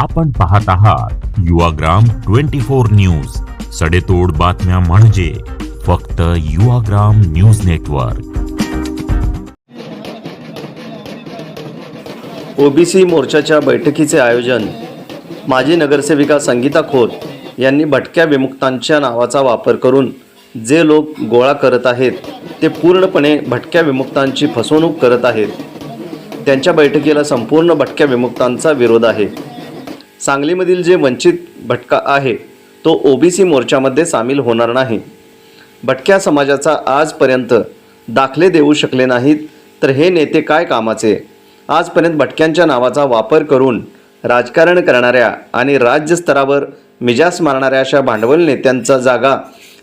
आपण पाहत आहात युवाग्राम ट्वेंटी फोर न्यूज. सडेतोड बातम्या म्हणजे फक्त युवाग्राम न्यूज नेटवर्क. ओबीसी मोर्चाच्या बैठकीचे आयोजन. माजी नगरसेविका संगीता खोत यांनी भटक्या विमुक्तांच्या नावाचा वापर करून जे लोक गोळा करत आहेत ते पूर्णपणे भटक्या विमुक्तांची फसवणूक करत आहेत. त्यांच्या बैठकीला संपूर्ण भटक्या विमुक्तांचा विरोध आहे. सांगलीमधील जे वंचित भटका आहे तो ओबीसी मोर्चामध्ये सामील होणार नाही. भटक्या समाजाचा आजपर्यंत दाखले देऊ शकले नाहीत तर हे नेते काय कामाचे? आजपर्यंत भटक्यांच्या नावाचा वापर करून राजकारण करणाऱ्या आणि राज्यस्तरावर मिजास मारणाऱ्या अशा भांडवल नेत्यांचा जागा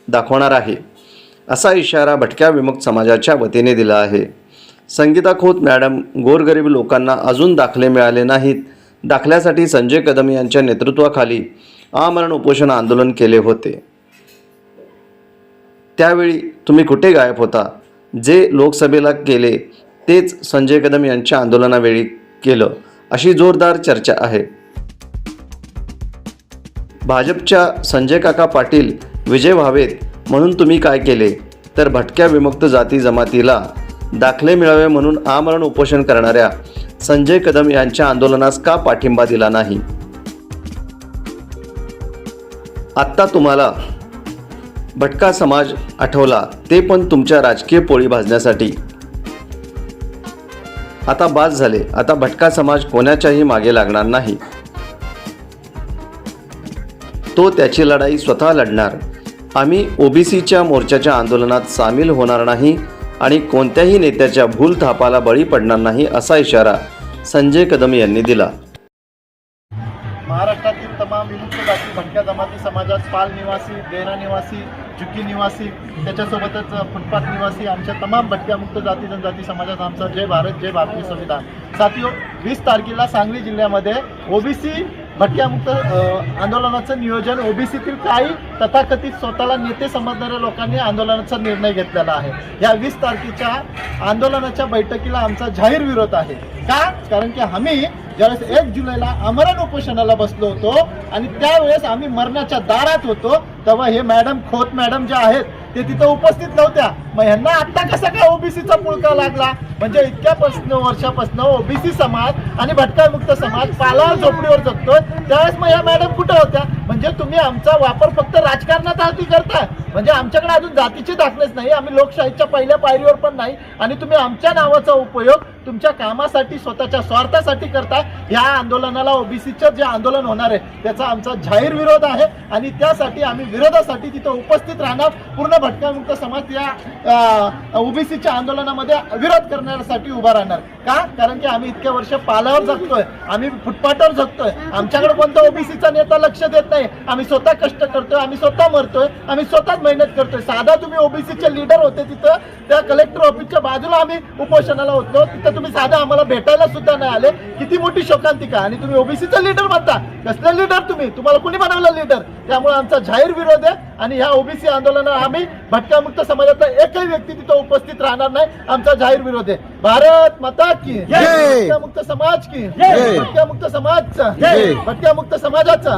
दाखवणार आहे असा इशारा भटक्या विमुक्त समाजाच्या वतीने दिला आहे. संगीता खोत मॅडम गोरगरीब लोकांना अजून दाखले मिळाले नाहीत दाखल्यासाठी संजय कदम यांच्या नेतृत्वाखाली आमरण उपोषण आंदोलन केले होते. त्यावेळी तुम्ही कुठे गायब होता? जे लोकसभेला केले तेच संजय कदम यांच्या आंदोलनावेळी केलं अशी जोरदार चर्चा आहे. भाजपच्या संजय काका पाटील विजय व्हावेत म्हणून तुम्ही काय केले? तर भटक्या विमुक्त जाती जमातीला दाखले मिळावे म्हणून आमरण उपोषण करणाऱ्या संजय कदम यांच्या आंदोलनास का पाठिंबा दिला नाही? आत्ता तुम्हाला भटका समाज आठवला ते पण तुमच्या राजकीय पोळी भाजण्यासाठी. आता बाद झाले आता भटका समाज कोणाच्याही मागे लागणार नाही. तो त्याची लढाई स्वतः लढणार. आम्ही ओबीसीच्या मोर्चाच्या आंदोलनात सामील होणार नाही आणि कोणत्याही नेत्याच्या भूलथापाला बळी पडणार नाही असा इशारा संजय कदम यांनी दिला. महाराष्ट्रातील तमाम विमुक्त जाती भटक्या जमाती समाजात पाल निवासी डेरा निवासी चुकी निवासी त्याच्यासोबतच फुटपाथ निवासी आमच्या तमाम भटक्यामुक्त जाती जनजाती समाजात आमचा जय भारत जय भारतीय संविधान. साथी वीस तारखेला सांगली जिल्ह्यामध्ये ओबीसी भटक्यामुक्त आंदोलनाचं नियोजन ओबीसीतील काही तथाकथित स्वतःला नेते समजणाऱ्या लोकांनी आंदोलनाचा निर्णय घेतलेला आहे. या वीस तारखेच्या आंदोलनाच्या बैठकीला आमचा जाहीर विरोध आहे. का? कारण की आम्ही ज्यावेळेस एक जुलैला आमरण उपोषणाला बसलो होतो आणि त्यावेळेस आम्ही मरणाच्या दारात होतो तेव्हा हे मॅडम खोत मॅडम ज्या आहेत ते तिथं उपस्थित नव्हत्या. मग ह्यांना आत्ता कसा काय ओबीसीचा पुळका लागला? म्हणजे इतक्या पासन वर्षापासून ओबीसी समाज आणि भटकामुक्त समाज पाला झोपडीवर जगतोय. त्यावेळेस मग ह्या मॅडम कुठं होत्या? म्हणजे तुम्ही आमचा वापर फक्त राजकारणात आधी करताय? म्हणजे आमच्याकडे अजून जातीचे दाखलेच नाही. आम्ही लोकशाहीच्या पहिल्या पायरीवर पण नाही. आणि तुम्ही आमच्या नावाचा उपयोग तुमच्या कामासाठी स्वतःच्या स्वार्थासाठी करता या आंदोलनाला ओबीसीचं जे आंदोलन होणार आहे त्याचा आमचा जाहीर विरोध आहे. आणि त्यासाठी आम्ही विरोधासाठी तिथं उपस्थित राहणार. पूर्ण भटकामुक्त समाज या ओबीसीच्या आंदोलनामध्ये विरोध करण्यासाठी उभा राहणार. का? कारण की आम्ही इतक्या वर्ष पालावर जगतोय. आम्ही फुटपाथवर जगतोय. आमच्याकडे कोणता ओबीसीचा नेता लक्ष देत नाही. आम्ही स्वतः कष्ट करतोय. आम्ही स्वतः मरतोय. आम्ही स्वतःच मेहनत करतोय. साधा तुम्ही ओबीसीचे लीडर होते तिथं. त्या कलेक्टर ऑफिसच्या बाजूला आम्ही उपोषणाला होतो. तिथं तुम्ही साधा आम्हाला भेटायला सुद्धा नाही आले. किती मोठी शोकांतिका. आणि तुम्ही ओबीसीचा लीडर म्हणता कसलं लीडर तुम्ही? तुम्हाला कुणी बनवलं लीडर? त्यामुळे आमचा जाहीर विरोध आहे. आणि ह्या ओबीसी आंदोलनाला आम्ही भटकामुक्त समाजाचा एकही व्यक्ती तिथं उपस्थित राहणार नाही. आमचा जाहीर विरोध आहे. भारत माता की भटकामुक्त समाज की भटकामुक्त समाजचा. भटकामुक्त समाजाचा.